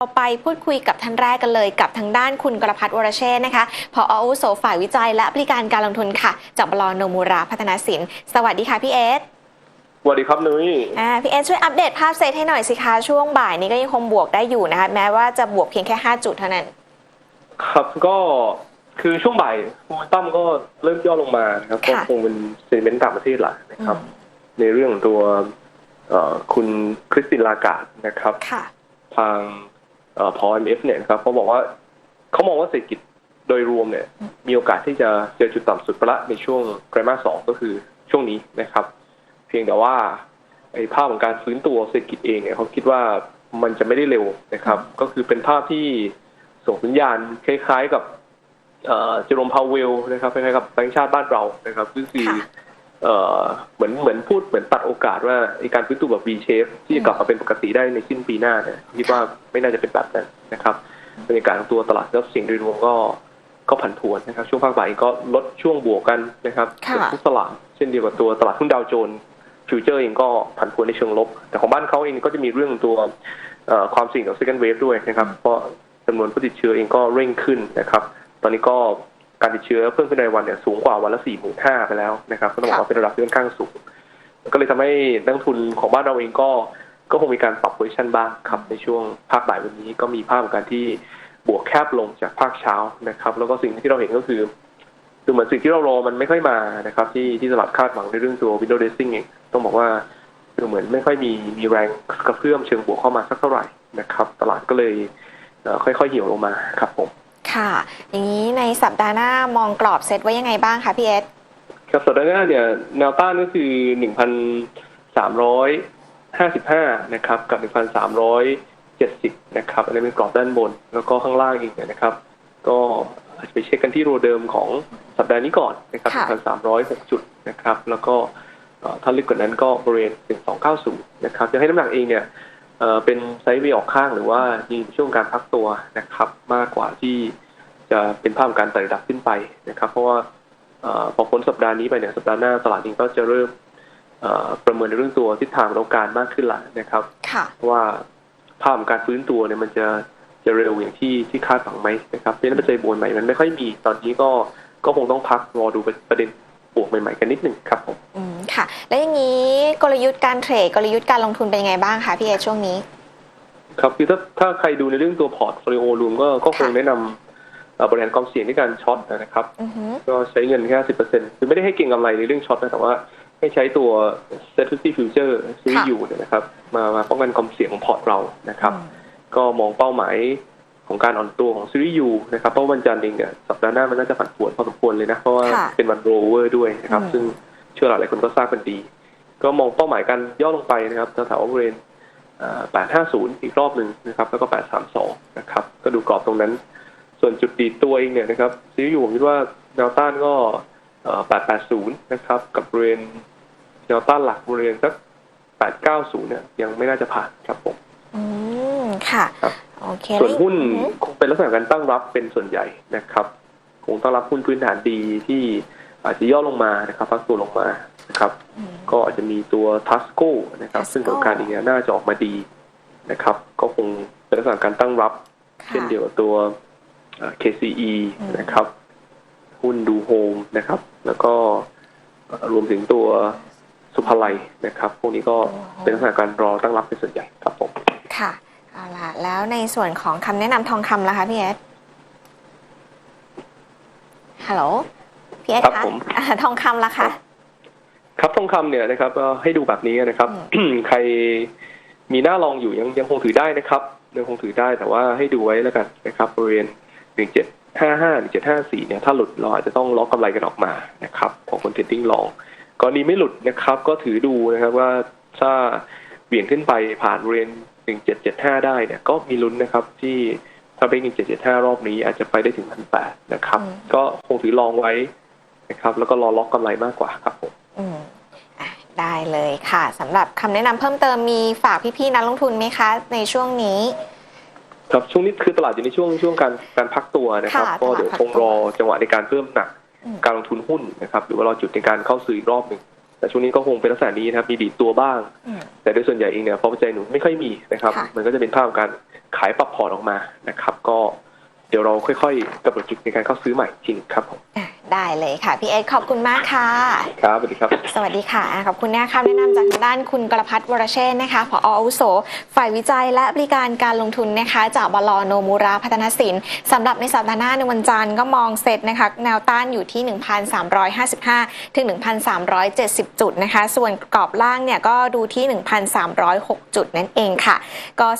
เราไปพูดคุยกับท่านแรกกันเลยกับทางด้านคุณกรพัฒน์วรเชษฐ์นะคะพออาวุโสฝ่ายวิจัยและบริการการลงทุนค่ะ จากบลโนมูราพัฒนาสิน สวัสดีค่ะพี่เอสสวัสดีครับนุ้ยอ่าพี่เอสช่วยอัปเดตภาพเซตให้หน่อยสิคะช่วงบ่ายนี้ก็ยังคงบวกได้อยู่นะคะแม้ว่าจะบวกเพียงแค่ 5 จุดเท่านั้น ครับก็คือช่วงบ่ายโมเมนตัมก็เริ่มย่อลงมานะครับก็ค่ะคงเป็นเซนเมนต์ต่างประเทศแหละนะครับ ในเรื่องของตัวเอ่อคุณคริสตินลากาดนะครับค่ะทางเอ่อ พอ IMF เนี่ยนะครับเขาบอกว่าเขามองว่าเศรษฐกิจโดยรวมเนี่ย มีโอกาสที่จะเจอจุดต่ำสุดปละในช่วงไตรมาสสองก็คือช่วงนี้นะครับ เพียงแต่ว่าไอ้ภาพของการฟื้นตัวเศรษฐกิจเองเนี่ยเขาคิดว่ามันจะไม่ได้เร็วนะครับ ก็คือเป็นภาพที่ส่งสัญญาณคล้าย ๆกับเอ่อเจอโรมพาวเวลนะครับคล้ายๆกับแบงก์ชาติบ้านเรานะครับก็คือค่ เอ่อเหมือนเหมือนพูดเหมือนตัดโอกาสว่าไอ้การฟื้นตัวแบบ V shape ที่จะกลับมาเป็นปกติได้ในสิ้นปีหน้าเนี่ยคิดว่าไม่น่าจะเป็นแบบนั้นนะครับบรรยากาศของตัวตลาดแล้วเสียงโดยรวมก็ก็ผันผวนนะครับ ช่วงภาคบ่ายก็ลดช่วงบวกกันนะครับค่ะเกือบทุกตลาดเช่นเดียวกับตัวตลาดหุ้นดาวโจนส์ฟิวเจอร์เองก็ผันผวนในเชิงลบ แต่ของบ้านเขาเองก็จะมีเรื่องตัวเอ่อความเสี่ยงกับ second wave ด้วยนะครับ เพราะจำนวนผู้ติดเชื้อเองก็เร่งขึ้นนะครับ ตอนนี้ก็ การติดเชื้อเพิ่มขึ้นในวันเนี่ยสูงกว่าวันละสี่หมื่นห้าไปแล้วนะครับก็ต้องบอกว่าเป็นระดับที่ค่อนข้างสูง ก็เลยทำให้นักลงทุนของบ้านเราเองก็ก็คงมีการปรับโพซิชันบ้างครับในช่วงภาคบ่ายวันนี้ก็มีภาพของการที่บวกแคบลงจากภาคเช้านะครับ แล้วก็สิ่งที่เราเห็นก็คือดูเหมือนสิ่งที่เรารอมันไม่ค่อยมานะครับ ที่ที่ตลาดคาดหวังในเรื่องตัว window dressing เองต้องบอกว่าดูเหมือนไม่ค่อยมีมีแรงกระเพื่อมเชิงบวกเข้ามาสักเท่าไหร่นะครับ ตลาดก็เลยเอ่อค่อยๆเหี่ยวลงมาครับผม ค่ะ อย่างนี้ในสัปดาห์หน้ามองกรอบเซตไว้ยังไงบ้างคะพี่เอสครับสัปดาห์หน้าเนี่ยแนวต้านก็คือหนึ่งพันสามร้อยห้าสิบห้านะครับกับหนึ่งพันสามร้อยเจ็ดสิบนะครับอันนี้เป็นกรอบด้านบน แล้วก็ข้างล่างอีกเนี่ยนะครับ ก็อาจจะไปเช็คกันที่โรเดิมของสัปดาห์นี้ก่อนนะครับหค่ะนึ่งพันสามร้อยหกจุดนะครับ แล้วก็เอ่อถ้าลึกกว่านั้นก็บริเวณหนึ่งสองเก้าศูนย์นะครับจะให้น้ำหนักเองเนี่ยเอ่อเป็นไซด์เวย์ออกข้างหรือว่ายิงช่วงการพักตัวนะครับมากกว่าที่ จะเป็นภาพของการไต่ระดับขึ้นไปนะครับ เพราะว่าเอ่อพอพ้นสัปดาห์นี้ไปเนี่ยสัปดาห์หน้าตลาดเองก็จะเริ่มเอ่อประเมินในเรื่องตัวทิศทางต้องการมากขึ้นละนะครับค่ะเพราะว่าภาพของการฟื้นตัวเนี่ยมันจะจะเร็วอย่างที่ที่คาดหวังไหมนะครับเพราะฉะนั้นปัจจัยบวกใหม่มันไม่ค่อยมีตอนนี้ก็ก็คงต้องพักรอดูประเด็นบวกใหม่ๆกันนิดหนึ่งครับผมอืมค่ะ แล้วอย่างนี้กลยุทธ์การเทรดกลยุทธ์การลงทุนเป็นยังไงบ้างคะพี่เอสช่วงนี้ ครับคือถ้าถ้าใครดูในเรื่องตัวพอร์ตโฟลิโอรวมก็ก็คงค่ะแนะนำเอ่อ บริหารความเสี่ยงในการช็อตนะครับอือฮึก็ใช้เงินแค่สิบเปอร์เซ็นต์คือไม่ได้ให้เก่งกำไรในเรื่องช็อตนะแต่ว่าให้ใช้ตัว s e t u r y Future ซีรีส์ยูเนี่ยนะครับ มามาป้องกันความเสี่ยงของพอร์ตเรานะครับ ก็มองเป้าหมายของการอ่อนตัวของซีรีส์ยูนะครับเพราะวันจันทร์เองเนี่ยสัปดาห์หน้ามันน่าจะผันผวนพอสมควรเลยนะเพราะว่าค่ะเป็นวันโรเวอร์ด้วยนะครับอืมซึ่งเชื่อหลายๆคนก็ทราบกันดี ก็มองเป้าหมายการย่อลงไปนะครับแถวๆบริเวณ850 อีกรอบหนึ่งนะครับ แล้วก็ 832 นะครับ ก็ดูกรอบตรงนั้น ส่วนจุดดีดตัวเองเนี่ยนะครับซีรีส์ยูผมคิดว่าแนวต้านก็เอ่อ880 นะครับ กับบริเวณแนวต้านหลักบริเวณสัก 890 เนี่ย ยังไม่น่าจะผ่านครับผมอืมค่ะครับโอเคส่วนหุ้นอือฮึคงเป็นลักษณะการตั้งรับเป็นส่วนใหญ่นะครับคงตั้งรับหุ้นพื้นฐานดีที่อาจจะย่อลงมานะครับพักตัวลงมานะครับอืมก็อาจจะมีตัวทัสโก้นะครับ Tasco ซึ่งผลการอีกเนี่ยน่าจะออกมาดีนะครับ ก็คงเป็นลักษณะการตั้งรับค่ะเช่นเดียวกับตัวเอ่อ KCE อืมนะครับ หุ้นดูโฮมนะครับ แล้วก็เอ่อรวมถึงตัวสุภาลัยนะครับ พวกนี้ก็เป็นลักษณะการรอตั้งรับเป็นส่วนใหญ่ครับผม ค่ะเอาล่ะแล้วในส่วนของคำแนะนำทองคำล่ะคะพี่เอสฮัลโหลพี่เอสครับคะผมอ่าทองคำล่ะคะครับทองคำเนี่ยนะครับก็ให้ดูแบบนี้นะครับ ใครมีหน้าลองอยู่ยังยังคงถือได้นะครับยังคงถือได้แต่ว่าให้ดูไว้แล้วกันนะครับบริเวณ หนึ่งเจ็ดห้าห้าหนึ่งเจ็ดห้าสี่เนี่ยถ้าหลุดเราอาจจะต้องล็อกกำไรกันออกมานะครับของคนเทรดดิ้งลองกรณีไม่หลุดนะครับ ก็ถือดูนะครับว่าถ้าเบี่ยงขึ้นไปผ่านบริเวณหนึ่งเจ็ดเจ็ดห้าได้เนี่ยก็มีลุ้นนะครับที่ถ้าเป็นหนึ่งเจ็ดเจ็ดห้ารอบนี้อาจจะไปได้ถึงพันแปดนะครับอืมก็คงถือลองไว้นะครับ แล้วก็รอล็อกกำไรมากกว่าครับผมอืมอะได้เลยค่ะสำหรับคำแนะนำเพิ่มเติมมีฝากพี่ๆนักลงทุนไหมคะ ในช่วงนี้ ครับช่วงนี้คือตลาดอยู่ในช่วงช่วงการการพักตัวนะครับค่ะก็เดี๋ยวตลาดพัคกงตัวรอจังหวะในการเพิ่มหนักอืมการลงทุนหุ้นนะครับ หรือว่ารอจุดในการเข้าซื้ออีกรอบหนึ่งแต่ช่วงนี้ก็คงเป็นลักษณะนี้นะครับมีดีดตัวบ้างอืมแต่โดยส่วนใหญ่เองเนี่ยพอปัจจัยหนุนไม่ค่อยมีนะครับค่ะมันก็จะเป็นภาพของการขายปรับพอร์ตออกมานะครับ ก็เดี๋ยวเราค่อยๆกำหนดจุดในการเข้าซื้อใหม่อีกทีหนึงครับผมอะ ได้เลยค่ะ พี่เอ็กซ์ขอบคุณมากค่ะ ครับสวัสดีครับ สวัสดีค่ะขอบคุณนะคะแนะนำจากทางด้านคุณกรพัฒน์วรเชษฐ์นะคะผออาวุโส ฝ่ายวิจัยและบริการการลงทุนนะคะ จากบลโนมูราพัฒนสินสำหรับในสัปดาห์หน้าในวันจันทร์ก็มองเซตนะคะ แนวต้านอยู่ที่ 1,355 ถึง 1,370 จุดนะคะ ส่วนกรอบล่างเนี่ยก็ดูที่ 1,306 จุดนั่นเองค่ะ ก็สำ